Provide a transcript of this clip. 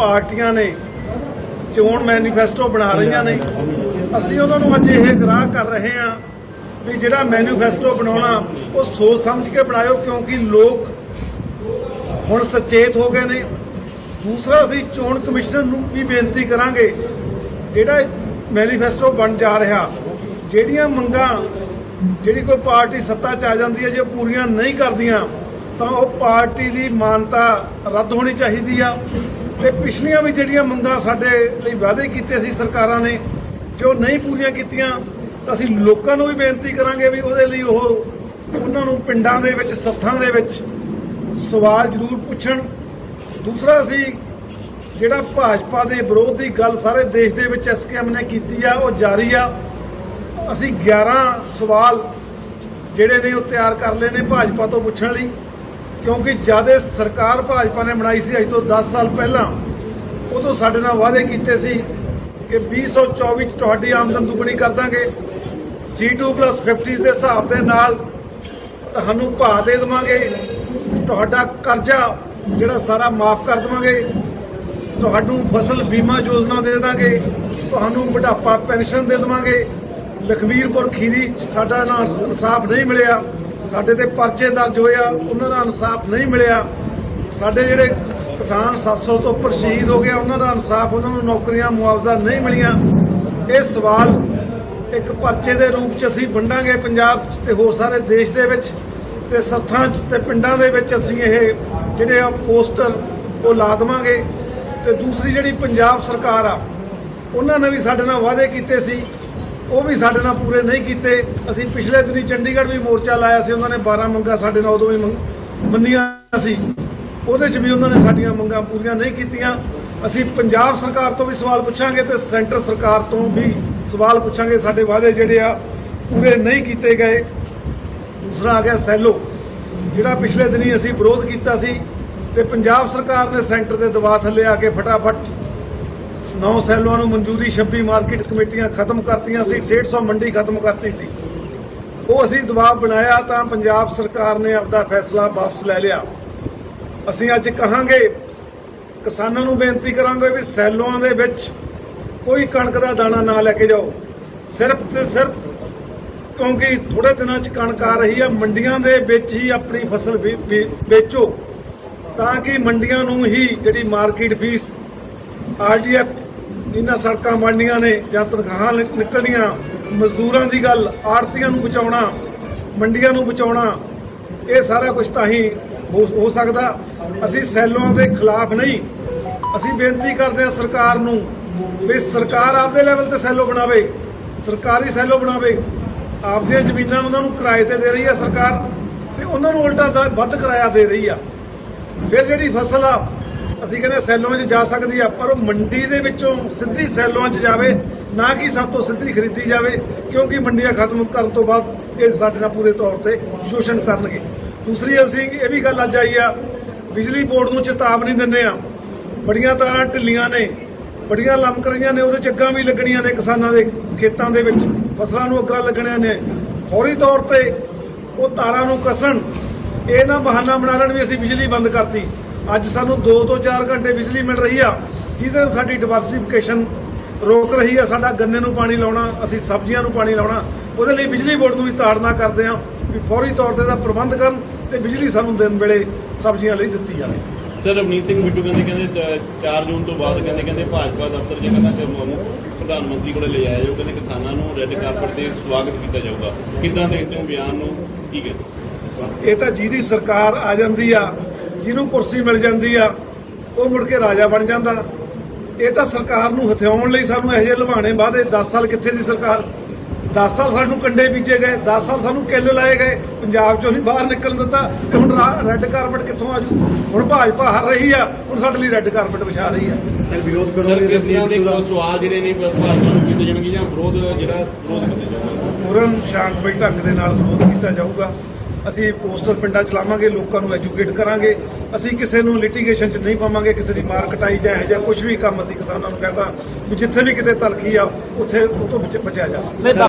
ਪਾਰਟੀਆਂ ਨੇ ਚੋਣ ਮੈਨੀਫੈਸਟੋ ਬਣਾ ਰਹੀਆਂ ਨੇ। ਅਸੀਂ ਉਹਨਾਂ ਨੂੰ ਅੱਜ ਇਹ ਗਰਾਹ ਕਰ ਰਹੇ ਹਾਂ ਵੀ ਜਿਹੜਾ ਮੈਨੀਫੈਸਟੋ ਬਣਾਉਣਾ, ਉਹ ਸੋਚ ਸਮਝ ਕੇ ਬਣਾਇਓ ਕਿਉਂਕਿ ਲੋਕ ਹੁਣ ਸਚੇਤ ਹੋ ਗਏ ਨੇ। ਦੂਸਰਾ, ਅਸੀਂ ਚੋਣ ਕਮਿਸ਼ਨ ਨੂੰ ਵੀ ਬੇਨਤੀ ਕਰਾਂਗੇ, ਜਿਹੜਾ ਮੈਨੀਫੈਸਟੋ ਬਣ ਜਾ ਰਿਹਾ, ਜਿਹੜੀਆਂ ਮੰਗਾਂ, ਜਿਹੜੀ ਕੋਈ ਪਾਰਟੀ ਸੱਤਾ 'ਚ ਆ ਜਾਂਦੀ ਹੈ, ਜੇ ਉਹ ਪੂਰੀਆਂ ਨਹੀਂ ਕਰਦੀਆਂ, ਤਾਂ ਉਹ ਪਾਰਟੀ ਦੀ ਮਾਨਤਾ ਰੱਦ ਹੋਣੀ ਚਾਹੀਦੀ ਆ। ਤੇ ਪਿਛਲੀਆਂ ਵੀ ਜਿਹੜੀਆਂ ਮੰਗਾਂ ਸਾਡੇ ਲਈ ਵਾਅਦੇ ਕੀਤੇ ਸੀ ਸਰਕਾਰਾਂ ਨੇ, ਜੋ ਨਹੀਂ ਪੂਰੀਆਂ ਕੀਤੀਆਂ, ਅਸੀਂ ਲੋਕਾਂ ਨੂੰ ਵੀ ਬੇਨਤੀ ਕਰਾਂਗੇ ਵੀ ਉਹਦੇ ਲਈ ਉਹ ਉਹਨਾਂ ਨੂੰ ਪਿੰਡਾਂ ਦੇ ਵਿੱਚ, ਸੱਥਾਂ ਦੇ ਵਿੱਚ ਸਵਾਲ ਜ਼ਰੂਰ ਪੁੱਛਣ। ਦੂਸਰਾ ਅਸੀਂ ਜਿਹੜਾ ਭਾਜਪਾ ਦੇ ਵਿਰੋਧ ਦੀ ਗੱਲ ਸਾਰੇ ਦੇਸ਼ ਦੇ ਵਿੱਚ ਐਸਕੇਐਮ ਨੇ ਕੀਤੀ ਆ, ਉਹ ਜਾਰੀ ਆ। ਅਸੀਂ 11 ਸਵਾਲ ਜਿਹੜੇ ਨੇ ਉਹ ਤਿਆਰ ਕਰ ਲਏ ਨੇ ਭਾਜਪਾ ਤੋਂ ਪੁੱਛਣ ਲਈ। ਕਿਉਂਕਿ ਜਦ ਸਰਕਾਰ ਭਾਜਪਾ ਨੇ ਬਣਾਈ ਸੀ, ਅੱਜ ਤੋਂ 10 ਸਾਲ ਪਹਿਲਾਂ, ਉਦੋਂ ਸਾਡੇ ਨਾਲ ਵਾਅਦੇ ਕੀਤੇ ਸੀ ਕਿ 2024 ਚ ਤੁਹਾਡੀ ਆਮਦਨ ਦੁੱਗਣੀ ਕਰ ਦਾਂਗੇ। C2+50 ਦੇ ਹਿਸਾਬ ਦੇ ਨਾਲ ਤੁਹਾਨੂੰ ਭਾਅ ਦੇ ਦੇਵਾਂਗੇ। ਤੁਹਾਡਾ ਕਰਜ਼ਾ ਜਿਹੜਾ ਸਾਰਾ ਮਾਫ ਕਰ ਦੇਵਾਂਗੇ। ਤੁਹਾਨੂੰ ਫਸਲ ਬੀਮਾ ਯੋਜਨਾ ਦੇ ਦਾਂਗੇ। ਤੁਹਾਨੂੰ ਬੁਢਾਪਾ ਪੈਨਸ਼ਨ ਦੇ ਦੇਵਾਂਗੇ। ਲਖਮੀਰਪੁਰ ਖੀਰੀ 'ਚ ਸਾਡਾ ਨਾਲ ਇਨਸਾਫ ਨਹੀਂ ਮਿਲਿਆ। ਸਾਡੇ ਤੇ ਪਰਚੇ ਦਰਜ ਹੋਇਆ, ਉਹਨਾਂ ਦਾ ਇਨਸਾਫ ਨਹੀਂ ਮਿਲਿਆ। ਸਾਡੇ ਜਿਹੜੇ ਕਿਸਾਨ 700 ਤੋਂ ਉੱਪਰ ਸ਼ਹੀਦ ਹੋ ਗਿਆ, ਉਹਨਾਂ ਦਾ ਇਨਸਾਫ, ਉਹਨਾਂ ਨੂੰ ਨੌਕਰੀਆਂ, ਮੁਆਵਜ਼ਾ ਨਹੀਂ ਮਿਲੀਆਂ। ਇਹ ਸਵਾਲ ਇੱਕ ਪਰਚੇ ਦੇ ਰੂਪ 'ਚ ਅਸੀਂ ਵੰਡਾਂਗੇ ਪੰਜਾਬ 'ਚ ਤੇ ਹੋਰ ਸਾਰੇ ਦੇਸ਼ ਦੇ ਵਿੱਚ ਤੇ ਸੱਥਾਂ 'ਚ ਤੇ ਪਿੰਡਾਂ ਦੇ ਵਿੱਚ ਅਸੀਂ ਇਹ ਜਿਹੜੇ ਆ ਪੋਸਟਰ ਉਹ ਲਾ ਦੇਵਾਂਗੇ। ਤੇ ਦੂਸਰੀ ਜਿਹੜੀ ਪੰਜਾਬ ਸਰਕਾਰ ਆ, ਉਹਨਾਂ ਨੇ ਵੀ ਸਾਡੇ ਨਾਲ ਵਾਅਦੇ ਕੀਤੇ ਸੀ ਉਹ ਵੀ ਸਾਡੇ ਨਾਲ ਪੂਰੇ ਨਹੀਂ ਕੀਤੇ। ਅਸੀਂ ਪਿਛਲੇ ਦਿਨੀ ਚੰਡੀਗੜ੍ਹ ਵੀ ਮੋਰਚਾ ਲਾਇਆ ਸੀ, ਉਹਨਾਂ ਨੇ 12 ਮੰਗਾਂ ਸਾਡੇ ਨਾਲ ਉਦੋਂ ਵੀ ਮੰਗ- ਮੰਨੀਆਂ ਸੀ। ਉਹਦੇ 'ਚ ਵੀ ਉਹਨਾਂ ਨੇ ਸਾਡੀਆਂ ਮੰਗਾਂ ਪੂਰੀਆਂ ਨਹੀਂ ਕੀਤੀਆਂ। ਅਸੀਂ ਪੰਜਾਬ ਸਰਕਾਰ ਤੋਂ ਵੀ ਸਵਾਲ ਪੁੱਛਾਂਗੇ ਤੇ ਸੈਂਟਰ ਸਰਕਾਰ ਤੋਂ ਵੀ ਸਵਾਲ ਪੁੱਛਾਂਗੇ। ਸਾਡੇ ਵਾਅਦੇ ਜਿਹੜੇ ਆ, ਪੂਰੇ ਨਹੀਂ ਕੀਤੇ ਗਏ। ਦੂਸਰਾ ਆ ਗਿਆ ਸੈਲੋ, ਜਿਹੜਾ ਪਿਛਲੇ ਦਿਨੀ ਅਸੀਂ ਵਿਰੋਧ ਕੀਤਾ ਸੀ ਤੇ ਪੰਜਾਬ ਸਰਕਾਰ ਨੇ ਸੈਂਟਰ ਦੇ ਦਬਾਅ ਥੱਲੇ ਆ ਕੇ ਫਟਾਫਟ ਨੌ ਸੈਲੂਆਂ ਨੂੰ ਮਨਜ਼ੂਰੀ 26 ਮਾਰਕੀਟ ਕਮੇਟੀਆਂ ਖਤਮ ਕਰਤੀਆਂ ਸੀ 150 ਮੰਡੀ ਖਤਮ ਕਰਤੀ ਸੀ। ਉਹ ਅਸੀਂ ਦਬਾਅ ਬਣਾਇਆ ਤਾਂ ਪੰਜਾਬ ਸਰਕਾਰ ਨੇ ਆਪਦਾ ਫੈਸਲਾ ਵਾਪਸ ਲੈ ਲਿਆ। ਅਸੀਂ ਅੱਜ ਕਹਾਂਗੇ, ਕਿਸਾਨਾਂ ਨੂੰ ਬੇਨਤੀ ਕਰਾਂਗੇ ਵੀ ਸੈਲੂਆਂ ਦੇ ਵਿੱਚ ਕੋਈ ਕਣਕ ਦਾ ਦਾਣਾ ਨਾ ਲੈ ਕੇ ਜਾਓ। ਸਿਰਫ ਤੇ ਸਿਰਫ ਕਿਉਂਕਿ ਥੋੜੇ ਦਿਨਾਂ ਚ ਕਣਕ ਆ ਰਹੀ ਆ, ਮੰਡੀਆਂ ਦੇ ਵਿੱਚ ਹੀ ਆਪਣੀ ਫਸਲ ਵੇਚੋ। ਤਾਂ ਕਿ ਮੰਡੀਆਂ ਨੂੰ ਹੀ ਜਿਹੜੀ ਮਾਰਕੀਟ ਫੀਸ ਆਰਡੀਐਫ ਇਹਨਾਂ ਸੜਕਾਂ ਬਣਨੀਆਂ ਨੇ ਜਾਂ ਤਨਖਾਹਾਂ ਨਿਕਲਣੀਆਂ, ਮਜ਼ਦੂਰਾਂ ਦੀ ਗੱਲ ਆੜਤੀਆਂ ਨੂੰ ਬਚਾਉਣਾ, ਮੰਡੀਆਂ ਨੂੰ ਬਚਾਉਣਾ, ਇਹ ਸਾਰਾ ਕੁਝ ਤਾਂ ਹੀ ਹੋ ਸਕਦਾ। ਅਸੀਂ ਸੈਲੋਂ ਦੇ ਖਿਲਾਫ ਨਹੀਂ। ਅਸੀਂ ਬੇਨਤੀ ਕਰਦੇ ਹਾਂ ਸਰਕਾਰ ਨੂੰ ਵੀ ਸਰਕਾਰ ਆਪਦੇ ਲੈਵਲ ਤੇ ਸੈਲੋ ਬਣਾਵੇ, ਸਰਕਾਰੀ ਸੈਲੋ ਬਣਾਵੇ। ਆਪਦੀਆਂ ਜ਼ਮੀਨਾਂ ਉਹਨਾਂ ਨੂੰ ਕਿਰਾਏ ਤੇ ਦੇ ਰਹੀ ਆ ਸਰਕਾਰ ਤੇ ਉਹਨਾਂ ਨੂੰ ਉਲਟਾ ਵੱਧ ਕਿਰਾਇਆ ਦੇ ਰਹੀ ਆ। ਫਿਰ ਜਿਹੜੀ ਫਸਲ ਆ ਅਸੀਂ ਕਹਿੰਦੇ ਸੈਲੋਂ 'ਚ ਜਾ ਸਕਦੀ ਆ, ਪਰ ਉਹ ਮੰਡੀ ਦੇ ਵਿੱਚੋਂ ਸਿੱਧੀ ਸੈਲੋਂ 'ਚ ਜਾਵੇ, ਨਾ ਕਿ ਸਭ ਤੋਂ ਸਿੱਧੀ ਖਰੀਦੀ ਜਾਵੇ, ਕਿਉਂਕਿ ਮੰਡੀਆਂ ਖਤਮ ਕਰਨ ਤੋਂ ਬਾਅਦ ਇਹ ਸਾਡੇ ਨਾਲ ਪੂਰੇ ਤੌਰ ਤੇ ਸ਼ੋਸ਼ਣ ਕਰਨਗੇ। ਦੂਸਰੀ ਅਸੀਂ ਇਹ ਵੀ ਗੱਲ ਅੱਜ ਆਈ ਆ, ਬਿਜਲੀ ਬੋਰਡ ਨੂੰ ਚੇਤਾਵਨੀ ਦਿੰਦੇ ਆ ਬੜੀਆਂ ਤਾਰਾਂ ਢਿੱਲੀਆਂ ਨੇ, ਬੜੀਆਂ ਲਮਕ ਰਹੀਆਂ ਨੇ, ਉਹਦੇ ਚ ਅੱਗਾਂ ਵੀ ਲੱਗਣੀਆਂ ਨੇ ਕਿਸਾਨਾਂ ਦੇ ਖੇਤਾਂ ਦੇ ਵਿੱਚ, ਫਸਲਾਂ ਨੂੰ ਅੱਗਾਂ ਲੱਗਣੀਆਂ ਨੇ। ਫੌਰੀ ਤੌਰ ਤੇ ਉਹ ਤਾਰਾਂ ਨੂੰ ਕੱਸਣ, ਇਹ ਨਾ ਬਹਾਨਾ ਬਣਾ ਲੈਣ ਵੀ ਅਸੀਂ ਬਿਜਲੀ ਬੰਦ ਕਰਤੀ। ਅੱਜ ਸਾਨੂੰ 2 ਤੋਂ 4 ਘੰਟੇ ਬਿਜਲੀ ਮਿਲ ਰਹੀ ਆ ਜਿਹਦੇ ਨਾਲ ਸਾਡੀ ਡਿਵਰਸਿਫਿਕੇਸ਼ਨ ਰੋਕ ਰਹੀ ਆ। ਸਾਡਾ ਗੰਨੇ ਨੂੰ ਪਾਣੀ ਲਾਉਣਾ ਅਸੀਂ ਸਬਜ਼ੀਆਂ ਨੂੰ ਪਾਣੀ ਲਾਉਣਾ ਉਹਦੇ ਲਈ ਬਿਜਲੀ ਬੋਰਡ ਨੂੰ ਵੀ ਤਾੜਨਾ ਕਰਦੇ ਆ ਵੀ ਫੌਰੀ ਤੌਰ ਤੇ ਦਾ ਪ੍ਰਬੰਧ ਕਰਨ ਤੇ ਬਿਜਲੀ ਸਾਨੂੰ ਦਿਨ ਵੇਲੇ ਸਬਜ਼ੀਆਂ ਲਈ ਦਿੱਤੀ ਜਾਵੇ। ਸਰ ਰਵਨੀਤ ਸਿੰਘ ਬਿੱਟੂ ਕਹਿੰਦੇ ਕਹਿੰਦੇ 4 ਜੂਨ ਤੋਂ ਬਾਅਦ ਕਹਿੰਦੇ ਕਹਿੰਦੇ ਭਾਜਪਾ ਦਫ਼ਤਰ ਜੇ ਕਹਿੰਦਾ ਕਿ ਮ- ਪ੍ਰਧਾਨ ਮੰਤਰੀ ਕੋਲੇ ਲੈ ਜਾਇਆ ਜਾਊ। ਕਹਿੰਦੇ ਕਿਸਾਨਾਂ ਨੂੰ ਰੈੱਡ ਕਾਰਪਟ ਤੇ ਸਵਾਗਤ ਕੀਤਾ ਜਾਊਗਾ। ਕਿੱਦਾਂ ਦੇਖਦੇ ਹੋ ਬਿਆਨ ਨੂੰ? ਕੀ ਕਹਿੰਦੇ? ਇਹ ਤਾਂ ਜਿਹਦੀ ਸਰਕਾਰ ਆ ਜਾਂਦੀ ਆ ਜਿਹਨੂੰ ਕੁਰਸੀ ਮਿਲ ਜਾਂਦੀ ਆ ਉਹ ਮੁੜ ਕੇ ਰਾਜਾ ਬਣ ਜਾਂਦਾ। ਇਹ ਤਾਂ ਸਰਕਾਰ ਨੂੰ ਹਥਿਆਉਣ ਲਈ ਸਾਨੂੰ ਇਹੋ ਜਿਹੇ ਲੁਭਾਣੇ ਵਾਦੇ 10 ਸਾਲ ਕਿੱਥੇ ਦੀ ਸਰਕਾਰ? 10 ਸਾਲ ਸਾਨੂੰ ਕੰਡੇ ਬੀਜੇ ਗਏ 10 ਸਾਲ ਸਾਨੂੰ ਕਿੱਲ ਲਾਏ ਗਏ ਪੰਜਾਬ ਚੋਂ ਨਹੀਂ ਬਾਹਰ ਨਿਕਲਣ ਦਿੱਤਾ ਤੇ ਹੁਣ ਰੈੱਡ ਕਾਰਪਟ ਕਿੱਥੋਂ ਆਜੂ ਹੁਣ ਭਾਜਪਾ ਹਾਰ ਰਹੀ ਆ ਹੁਣ ਸਾਡੇ ਲਈ ਰੈੱਡ ਕਾਰਪਟ ਵਿਛਾ ਰਹੀ ਆ। ਸਰ ਵਿਰੋਧ ਕੋਈ ਦਾ ਸਵਾਲ ਜਿਹੜੇ ਨੇ ਭਾਜਪਾ ਨੂੰ ਕੀਤੇ ਜਾਣਗੇ ਜਾਂ ਵਿਰੋਧ ਜਿਹੜਾ ਵਿਰੋਧ ਕੀਤਾ ਜਾਊਗਾ? ਪੂਰਨ ਸ਼ਾਂਤਮਈ ਢੰਗ ਦੇ ਨਾਲ ਵਿਰੋਧ ਕੀਤਾ ਜਾਊਗਾ। ਅਸੀਂ ਪੋਸਟਰ ਪਿੰਡਾਂ ਚ ਲਾਵਾਂਗੇ, ਲੋਕਾਂ ਨੂੰ ਐਜੂਕੇਟ ਕਰਾਂਗੇ। ਅਸੀਂ ਕਿਸੇ ਨੂੰ ਲਿਟੀਗੇਸ਼ਨ ਚ ਨਹੀਂ ਪਾਵਾਂਗੇ, ਕਿਸੇ ਦੀ ਮਾਰ ਕਟਾਈ ਜਾਂ ਇਹੋ ਜਿਹਾ ਕੁਝ ਵੀ ਕੰਮ ਅਸੀਂ ਕਿਸਾਨਾਂ ਨੂੰ ਕਹਿੰਦਾ ਵੀ ਜਿੱਥੇ ਵੀ ਕਿਤੇ ਤਲਖੀ ਆ, ਉੱਥੇ ਉਹ ਤੋਂ ਬਚ- ਬਚਿਆ ਜਾ